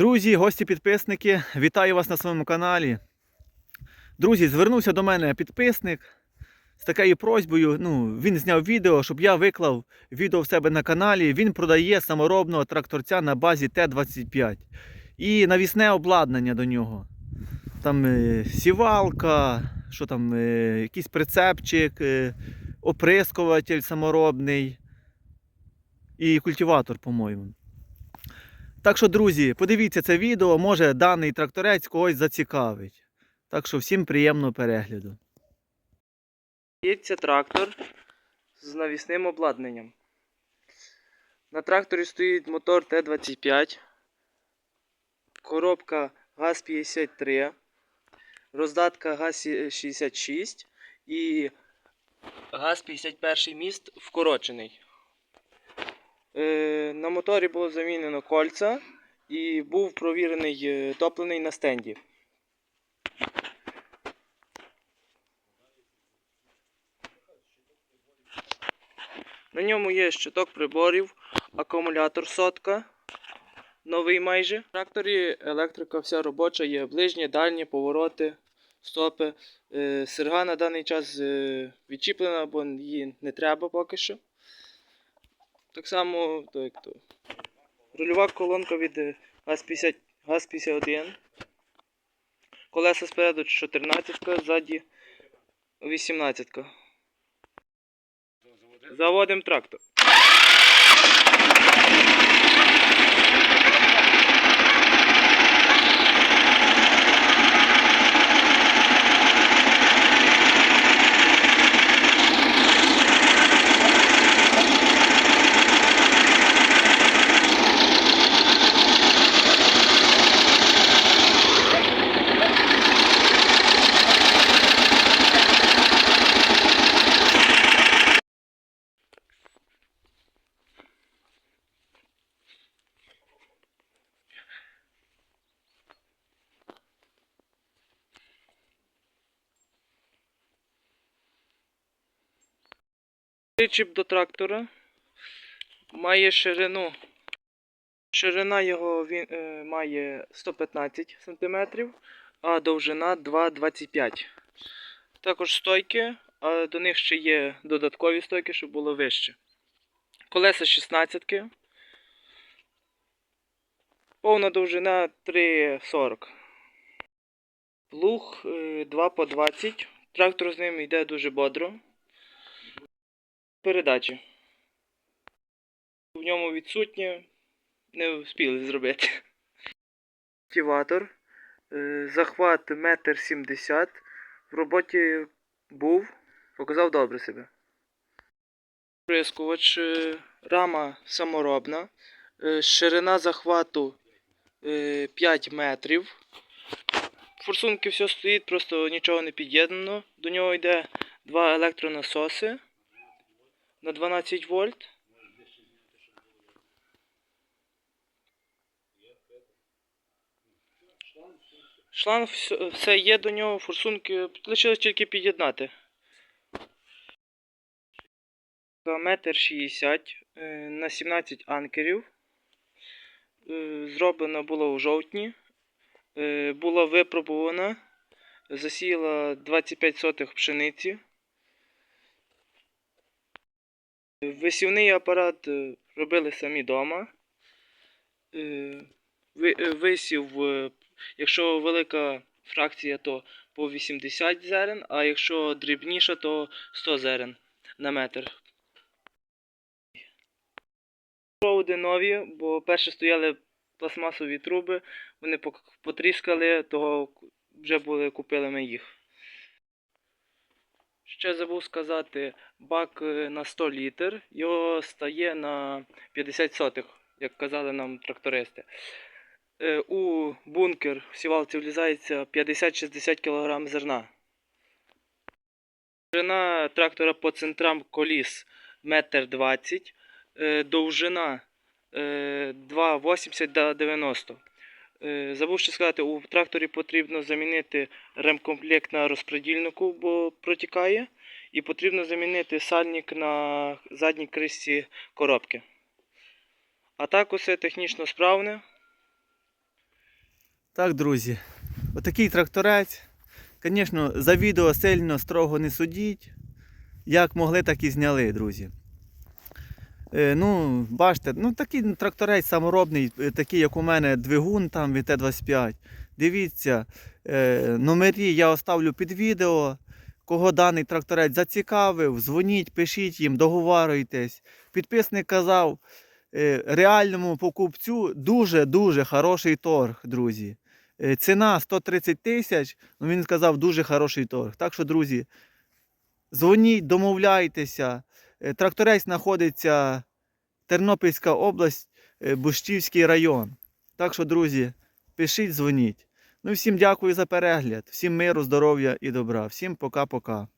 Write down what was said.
Друзі, гості, підписники, вітаю вас на своєму каналі. Друзі, звернувся до мене підписник з такою просьбою. Ну, він зняв відео, щоб я виклав відео в себе на каналі. Він продає саморобного тракторця на базі Т-25 і навісне обладнання до нього. Там е, сівалка, що там, е, якийсь прицепчик, е, оприскуватель саморобний і культиватор, по-моєму. Так що, друзі, подивіться це відео, може даний тракторець когось зацікавить. Так що всім приємного перегляду. Це трактор з навісним обладнанням. На тракторі стоїть мотор Т-25, коробка ГАЗ-53, роздатка ГАЗ-66 і ГАЗ-51 міст вкорочений. Е, на моторі було замінено кольця і був провірений е, топлений на стенді. На ньому є щиток приборів, акумулятор сотка, новий майже. В тракторі електрика вся робоча, є ближні, дальні, повороти, стопи. Е, Серга на даний час відчіплена, бо її не треба поки що. Так само, то як то. Рульова колонка від е, ГАЗ-50, ГАЗ-51. Колеса спереду 14, ззаді 18. Заводимо трактор. Причіп до трактора має ширину. Ширина його він, е, має 115 см, а довжина 2,25 Також стойки, а до них ще є додаткові стойки, щоб було вище. Колеса 16. Повна довжина 3,40. Плуг е, 2 по 20. Трактор з ним йде дуже бодро. Передачі. В ньому відсутнє, не встигли зробити. Активатор. Е, Захват 1,70 м. В роботі був, показав добре себе. Прискувач, е, рама саморобна, е, ширина захвату е, 5 метрів. Форсунки все стоїть, просто нічого не під'єднано. До нього йде два електронасоси на 12 вольт. Шланг все, є до нього, форсунки лишилось тільки під'єднати. Метр 60 е, на 17 анкерів. Е, Зроблена була у жовтні. Е, Була випробувана. Засіяла 25 сотих пшениці. Висівний апарат е, робили самі вдома. Висів, е, якщо велика фракція, то по 80 зерен, а якщо дрібніша, то 100 зерен на метр. Проводи нові, бо перше стояли пластмасові труби, вони потріскали, того вже були, купили ми їх. Ще забув сказати, бак е, на 100 літр, його стає на 50 сотих, як казали нам трактористи. Е, У бункер в сівалці влізається 50-60 кг зерна. Ширина трактора по центрам коліс 1,20 м, довжина е, 2,80 до 90 Е, Забув ще сказати, у тракторі потрібно замінити ремкомплект на розпредільнику, бо протікає. І потрібно замінити сальник на задній кришці коробки. А так усе технічно справне. Так, друзі, отакий тракторець. Звісно, за відео сильно строго не судіть. Як могли, так і зняли, друзі. Е, ну, бачите, ну такий тракторець саморобний, е, такий, як у мене, двигун там від Т-25. Дивіться, е, номері я оставлю під відео. Кого даний тракторець зацікавив, дзвоніть, пишіть їм, договарюйтесь. Підписник казав, реальному покупцю дуже-дуже хороший торг, друзі. Ціна 130 тисяч, ну він сказав дуже хороший торг. Так що, друзі, дзвоніть, домовляйтеся. Е, Тракторець знаходиться Тернопільська область, Буштівський Бущівський район. Так що, друзі, пишіть, дзвоніть. Ну, всім дякую за перегляд, всім миру, здоров'я і добра. Всім пока-пока.